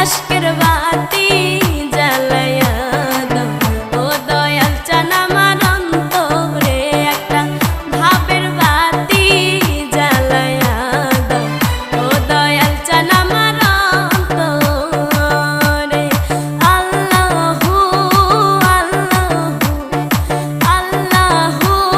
আশকের বাড়ি